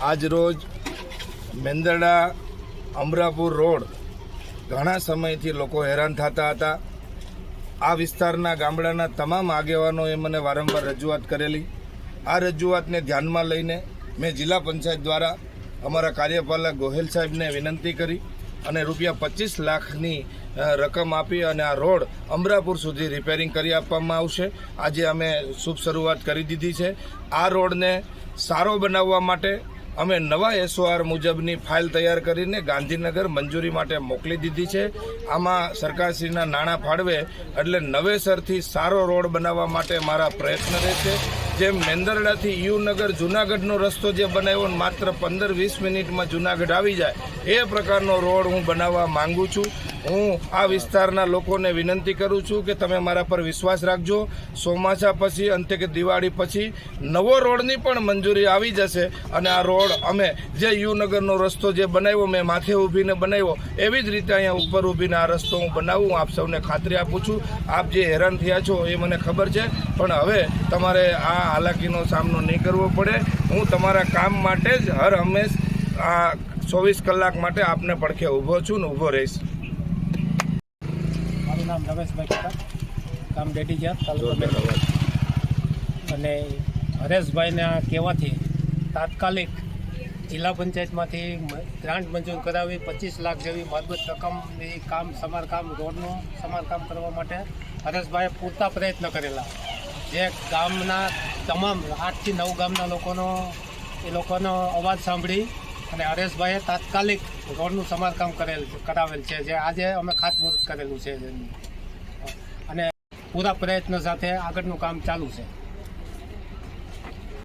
આજ રોજ મેંદરડા, અમરાપુર રોડ ઘણા સમયથી લોકો હેરાન થતા હતા. આ વિસ્તારના ગામડાના તમામ આગેવાનોએ મને વારંવાર રજૂઆત કરેલી. આ રજૂઆતને ધ્યાનમાં લઈને મેં જિલ્લા પંચાયત દ્વારા અમારા કાર્યપાલક ગોહેલ સાહેબને વિનંતી કરી અને રૂપિયા પચીસ લાખની રકમ આપી અને આ રોડ અમરાપુર સુધી રિપેરિંગ કરી આપવામાં આવશે. આજે અમે શુભ શરૂઆત કરી દીધી છે. આ રોડને સારો બનાવવા માટે અમે નવા એસઓઆર મુજબની ફાઇલ તૈયાર કરીને ગાંધીનગર મંજૂરી માટે મોકલી દીધી છે. આમાં સરકારશ્રીના નાણાં ફાળવે એટલે નવેસરથી સારો રોડ બનાવવા માટે મારા પ્રયત્ન રહેશે. જેમ મેંદરડાથી યુનગર જુનાગઢનો રસ્તો જે બનાવ્યો માત્ર પંદર વીસ મિનિટમાં જુનાગઢ આવી જાય, એ પ્રકારનો રોડ હું બનાવવા માંગુ છું. હું આ વિસ્તારના લોકોને વિનંતી કરું છું કે તમે મારા પર વિશ્વાસ રાખજો. ચોમાસા પછી, અંતે કે દિવાળી પછી, નવો રોડની પણ મંજૂરી આવી જશે અને આ રોડ અમે જે યુનગરનો રસ્તો જે બનાવ્યો, મેં માથે ઊભીને બનાવ્યો, એવી જ રીતે અહીંયા ઉપર ઊભીને આ રસ્તો હું બનાવું આપ સૌને ખાતરી આપું છું. આપ જે હેરાન થયા છો એ મને ખબર છે, પણ હવે તમારે આ હાલાકીનો સામનો નહીં કરવો પડે. હું તમારા કામ માટે જ હર હંમેશ આ ચોવીસ કલાક માટે આપને પડખે ઊભો છું ને ઊભો રહીશ. મારું નામ રમેશભાઈ કટા ગામ ડેડીજાર તાલુકા. અને હરેશભાઈના કહેવાથી તાત્કાલિક જિલ્લા પંચાયતમાંથી ગ્રાન્ટ મંજૂર કરાવી પચીસ લાખ જેવી મજબૂત રકમની કામ સમારકામ રોડનું સમારકામ કરવા માટે હરેશભાઈએ પૂરતા પ્રયત્ન કરેલા. જે ગામના તમામ આઠથી નવ ગામના લોકોનો એ લોકોનો અવાજ સાંભળી અને હરેશભાઈએ તાત્કાલિક રોડનું સમારકામ કરેલ કરાવેલ છે, જે આજે અમે ખાતમુહૂર્ત કરેલું છે. અને પૂરા પ્રયત્ન સાથે આગળનું કામ ચાલુ છે.